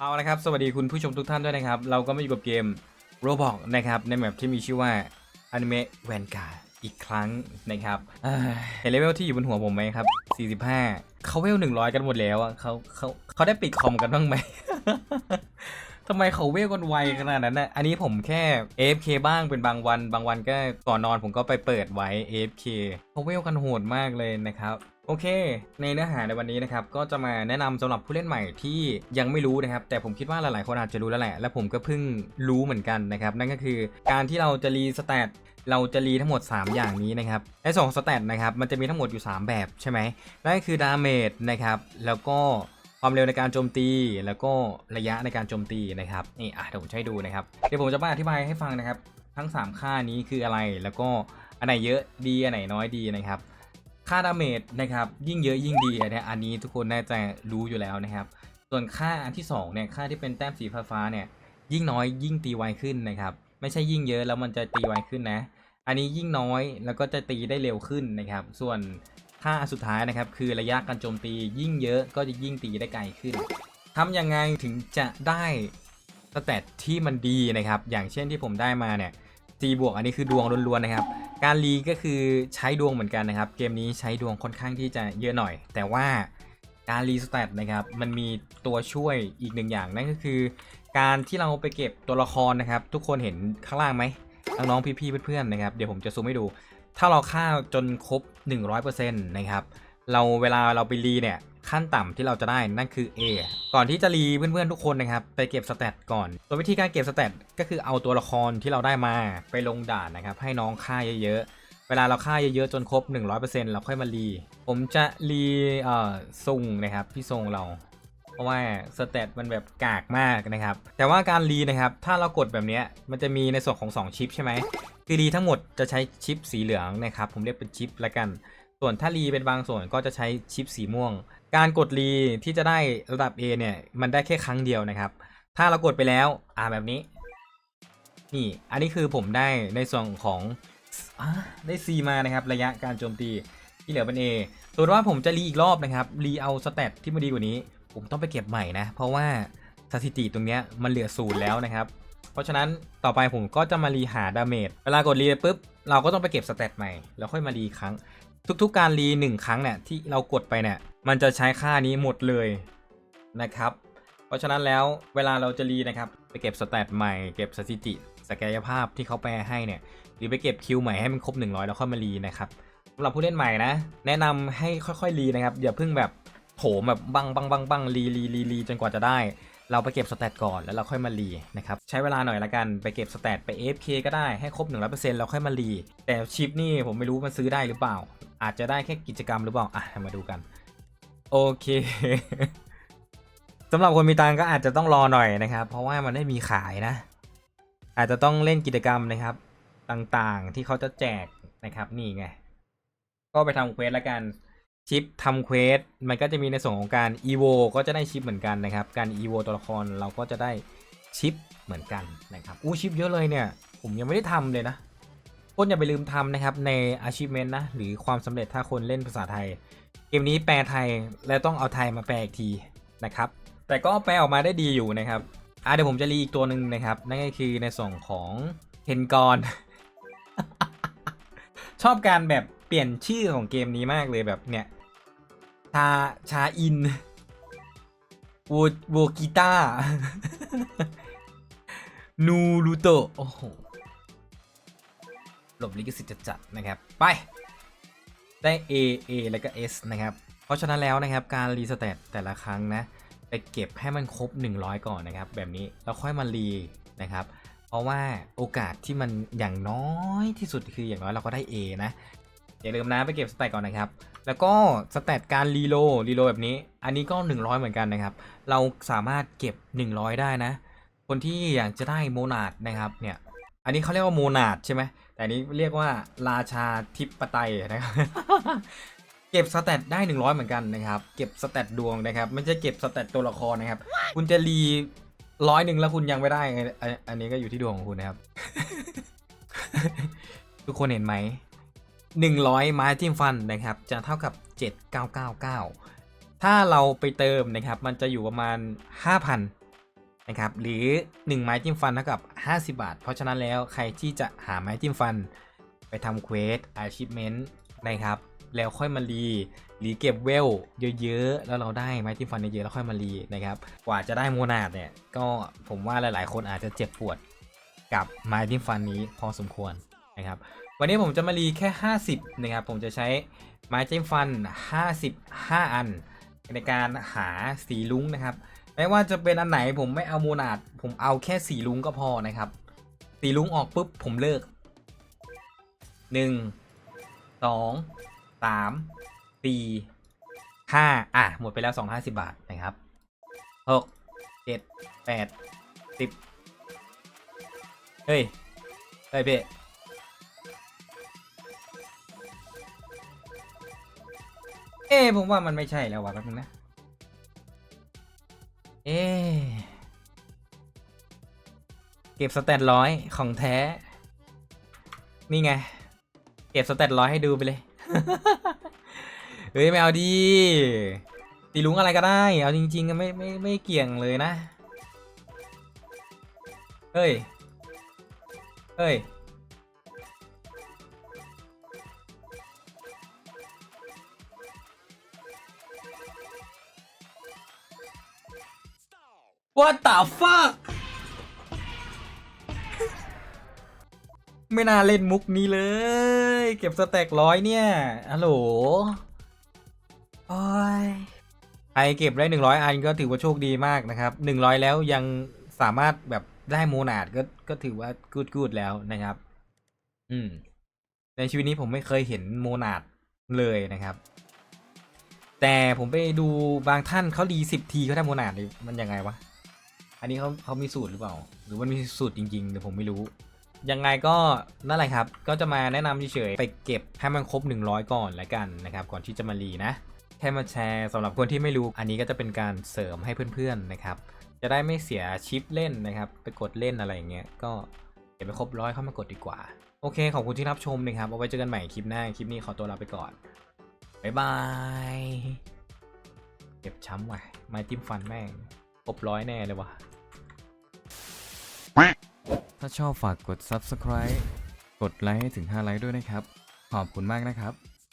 เอาละครับสวัสดีคุณผู้ชมทุกท่านด้วยนะครับ เราก็มาอยู่กับเกม Roblox นะครับในแมปที่มีชื่อว่า Anime Vanguard อีกครั้งนะครับเอ้เห็นเลเวลที่อยู่บนหัวผมไหมครับ 45 เขาเวล 100 กันหมดแล้วอะเขาเขาเขาได้ปิดคอมกันบ้างไหมทำไมเขาเวลกันไวขนาดนั้นนะอันนี้ผมแค่ AFK บ้างเป็นบางวัน บางวันก็ก่อนนอนผมก็ไปเปิดไว้ AFK เขาเวลกันโหดมากเลยนะครับ โอเค ในเนื้อหาในวันนี้นะครับ ก็จะมาแนะนำสำหรับผู้เล่นใหม่ที่ยังไม่รู้นะครับ แต่ผมคิดว่าหลาย ๆ คนอาจจะรู้แล้วแหละ และผมก็เพิ่งรู้เหมือนกันนะครับ นั่นก็คือการที่เราจะรีสแตทเราจะรีทั้งหมด 3 อย่างนี้นะครับไอ้สองสแตทนะครับ มันจะมีทั้งหมดอยู่ 3 แบบใช่ไหม นั่นก็คือดาเมจนะครับ แล้วก็ความเร็วในการโจมตี แล้วก็ระยะในการโจมตีนะครับ นี่อะเดี๋ยวผมจะให้ดูนะครับ เดี๋ยวผมจะมาอธิบายให้ฟังนะครับ ทั้ง 3 ค่านี้คืออะไร แล้วก็อันไหนเยอะดี อันไหนน้อยดีนะครับ ค่าดาเมจนะครับยิ่งเยอะยิ่งดีนะอันนี้ทุกคนน่าจะรู้อยู่แล้วนะครับ ส่วนค่าอันที่2เนี่ยค่าที่เป็นแต้มสีฟ้าเนี่ยยิ่งน้อยยิ่งตีไวขึ้นนะครับ ไม่ใช่ยิ่งเยอะแล้วมันจะตีไวขึ้นนะ อันนี้ยิ่งน้อยแล้วก็จะตีได้เร็วขึ้นนะครับ ส่วนค่าสุดท้ายนะครับ คือระยะการโจมตียิ่งเยอะก็จะยิ่งตีได้ไกลขึ้นทำยังไงถึงจะได้สเตตที่มันดีนะครับ อย่างเช่นที่ผมได้มาเนี่ย ตีบวกอันนี้คือดวงล้วนๆนะครับ การรีก็คือใช้ดวงเหมือนกันนะครับ เกมนี้ใช้ดวงค่อนข้างที่จะเยอะหน่อย แต่ว่าการรีสแตทนะครับ มันมีตัวช่วยอีกหนึ่งอย่างนั่นก็คือ การที่เราไปเก็บตัวละครนะครับ ทุกคนเห็นข้างล่างไหมน้องๆพี่ๆเพื่อนๆนะครับเดี๋ยวผมจะซูมให้ดู ถ้าเราฆ่าจนครบ 100%นะครับเราเวลาเราไปรีเนี่ย ขั้นต่ำที่เราจะได้นั่นคือ A ก่อนที่จะรีเพื่อนๆทุกคนนะครับไปเก็บสแตทก่อนโดยวิธีการเก็บสแตทก็คือเอาตัวละครที่เราได้มาไปลงด่านนะครับให้น้องฆ่าเยอะๆ เวลาเราฆ่าเยอะๆจนครบ 100%เราค่อยมารีผมจะรีเอ่อซุงนะครับพี่ทรงเราเพราะว่าสเตตมันแบบกากมากนะครับ แต่ว่าการรีนะครับ ถ้าเรากดแบบนี้มันจะมีในส่วนของ 2 ชิปใช่ไหมคือรีทั้งหมดจะใช้ชิปสีเหลืองนะครับ ผมเรียกเป็นชิปละกัน ส่วนถ้ารีเป็นบางส่วนก็จะใช้ชิปสีม่วง การกดรีที่จะได้ระดับ A เนี่ย มันได้แค่ครั้งเดียวนะครับ ถ้าเรากดไปแล้ว อ่าแบบนี้ นี่ อันนี้คือผมได้ในส่วนของอาได้ C มานะครับ ระยะการโจมตีที่เหลือเป็น A ส่วนว่าผมจะรีอีกรอบนะครับ รีเอาสเตตที่มันดีกว่านี้ ผมต้องไปเก็บใหม่นะ เพราะว่าสถิติตรงเนี้ยมันเหลือศูนย์แล้วนะครับ เพราะฉะนั้นต่อไปผมก็จะมารีหาดาเมจ เวลากดรีปุ๊บ เราก็ต้องไปเก็บสเตตใหม่ แล้วค่อยมารีครั้ง ทุกๆการรีหนึ่งครั้งเนี่ยที่เรากดไปเนี่ยมันจะใช้ค่านี้หมดเลยนะครับ เพราะฉะนั้นแล้วเวลาเราจะรีนะครับไปเก็บสเตตใหม่เก็บสถิติศักยภาพที่เขาแปลให้เนี่ยหรือไปเก็บคิวใหม่ให้มันครบ 100 แล้วค่อยมารีนะครับสำหรับผู้เล่นใหม่นะ แนะนำให้ค่อยๆรีนะครับอย่าเพิ่งแบบโถมแบบบังบังบังบังรีรีรีรีจนกว่าจะได้ เราไปเก็บสเตตก่อนแล้วเราค่อยมารีนะครับใช้เวลาหน่อยละกันไปเก็บสเตตไป AFK ก็ได้ให้ครบ 100%แล้วค่อยมารีแต่ชิปนี่ผมไม่รู้มันซื้อได้หรือเปล่า อาจจะได้แค่กิจกรรมหรือเปล่าอะมาดูกันโอเคสำหรับคนมีตังก็อาจจะต้องรอหน่อยนะครับ เพราะว่ามันไม่มีขายนะ อาจจะต้องเล่นกิจกรรมนะครับ ต่างๆที่เขาจะแจกนะครับนี่ไง ก็ไปทำเควสล้วกัน ชิปทำเควสมันก็จะมีในส่วนของการ EVO ก็จะได้ชิปเหมือนกันนะครับ การ EVO ตัวละครเราก็จะได้ชิปเหมือนกันนะครับอู้ชิปเยอะเลยเนี่ย ผมยังไม่ได้ทำเลยนะคนอย่าไปลืมทำนะครับใน achievement นะ หรือความสำเร็จถ้าคนเล่นภาษาไทย เกมนี้แปลไทยและต้องเอาไทยมาแปลอีกทีนะครับ แต่ก็แปลออกมาได้ดีอยู่นะครับอะเดี๋ยวผมจะรีอีกตัวหนึ่งนะครับ นั่นก็คือในส่วนของเพนกอนชอบการแบบเปลี่ยนชื่อของเกมนี้มากเลยแบบเนี่ย ชาชาอินโวโวกิต้านูรูโตโอ้โหหลบลิขสิทธิ์จัดๆนะครับ ไป ได้ A A แล้วก็ S นะครับ เพราะฉะนั้นแล้วนะครับ การรีสเตตแต่ละครั้งนะ ไปเก็บให้มันครบ 100 ก่อนนะครับ แบบนี้แล้วค่อยมารีนะครับ เพราะว่าโอกาสที่มันอย่างน้อยที่สุดคืออย่างน้อยเราก็ได้ A นะ อย่าลืมนะไปเก็บสแตทก่อนนะครับ แล้วก็สแตทการรีโลรีโลแบบนี้ อันนี้ก็ 100 เหมือนกันนะครับ เราสามารถเก็บ 100 ได้นะ คนที่อยากจะได้โมนาดนะครับเนี่ย อันนี้เขาเรียกว่าโมนาดใช่ไหม แต่อันนี้เรียกว่าราชาทิปไตยนะครับ เก็บสแตทได้ 100 เหมือนกันนะครับ เก็บสแตทดวงนะครับ ไม่ใช่เก็บสแตทตัวละครนะครับ คุณจะรีร้อยหนึ่งแล้วคุณยังไม่ได้ อันนี้ก็อยู่ที่ดวงของคุณนะครับ ทุกคนเห็นไหม 100 ไม้จิ้มฟันนะครับ จะเท่ากับ 7999 ถ้าเราไปเติมนะครับ มันจะอยู่ประมาณ 5,000นะครับ หรือ 1 ไม้จิ้มฟันเท่ากับ 50 บาท เพราะฉะนั้นแล้วใครที่จะหาไม้จิ้มฟัน ไปทำเควส achievement นะครับ แล้วค่อยมารีหรีเก็บเวลเยอะๆ แล้วเราได้ไม้จิ้มฟันเยอะๆแล้วค่อยมารีนะครับ กว่าจะได้โมนาดเนี่ย ก็ผมว่าหลายๆ คนอาจจะเจ็บปวดกับไม้จิ้มฟันนี้พอสมควรนะครับ วันนี้ผมจะมารีแค่ 50 นะครับ ผมจะใช้ไม้จิ้มฟัน 55 อัน ในการหาสีลุ้งนะครับ ไม่ว่าจะเป็นอันไหนผมไม่เอาโมนาด ผมเอาแค่สีลุ้งก็พอนะครับ สีลุ้งออกปุ๊บผมเลิกหนึ่งสองสามสี่ห้าอะ หมดไปแล้วสองห้าสิบาทนะครับหกเจ็ดแปดสิบเฮ้ยเฮ้ยเพ่ เอ้ผมว่ามันไม่ใช่แล้วว่ะแป๊บนึงนะ เอ๊ะเก็บสแตทร้อยของแท้ นี่ไง เก็บสแตทร้อยให้ดูไปเลย เฮ้ยไม่เอาดี ตีลุงอะไรก็ได้ เอาจริงๆก็ไม่ไม่ไม่เกี่ยงเลยนะ เฮ้ย เฮ้ย What the fuck ไม่น่าเล่นมุกนี้เลย เก็บสแต็กร้อยเนี่ยฮัลโหลโอ้ยใครเก็บได้หนึ่งร้อยอันก็ถือว่าโชคดีมากนะครับหนึ่งร้อยแล้วยังสามารถแบบได้โมนาดก็ก็ถือว่ากูดกูดแล้วนะครับ อืม ในชีวิตนี้ผมไม่เคยเห็นโมนาดเลยนะครับ แต่ผมไปดูบางท่านเขาดีสิบทีเขาได้โมนาดเลยมันยังไงวะ อันนี้เขาเขามีสูตรหรือเปล่า หรือมันมีสูตรจริงๆแต่ผมไม่รู้ ยังไงก็นั่นแหละครับ ก็จะมาแนะนำเฉยๆไปเก็บให้มันครบ 100 ก่อนละกันนะครับ ก่อนที่จะมารีนะ แค่มาแชร์สำหรับคนที่ไม่รู้ อันนี้ก็จะเป็นการเสริมให้เพื่อนๆนะครับ จะได้ไม่เสียชิปเล่นนะครับ ไปกดเล่นอะไรอย่างเงี้ย ก็เก็บไปครบร้อยเข้ามากดดีกว่า โอเค ขอบคุณที่รับชมนะครับ เอาไว้เจอกันใหม่คลิปหน้า คลิปนี้ขอตัวลาไปก่อน บ๊ายบาย เก็บช้ำว่ะไม้จิ้มฟันแม่งครบร้อยแน่เลยว่ะ ถ้าชอบฝากกด subscribe กดไลค์ให้ถึง 5 ไลค์ด้วยนะครับ ขอบคุณมากนะครับ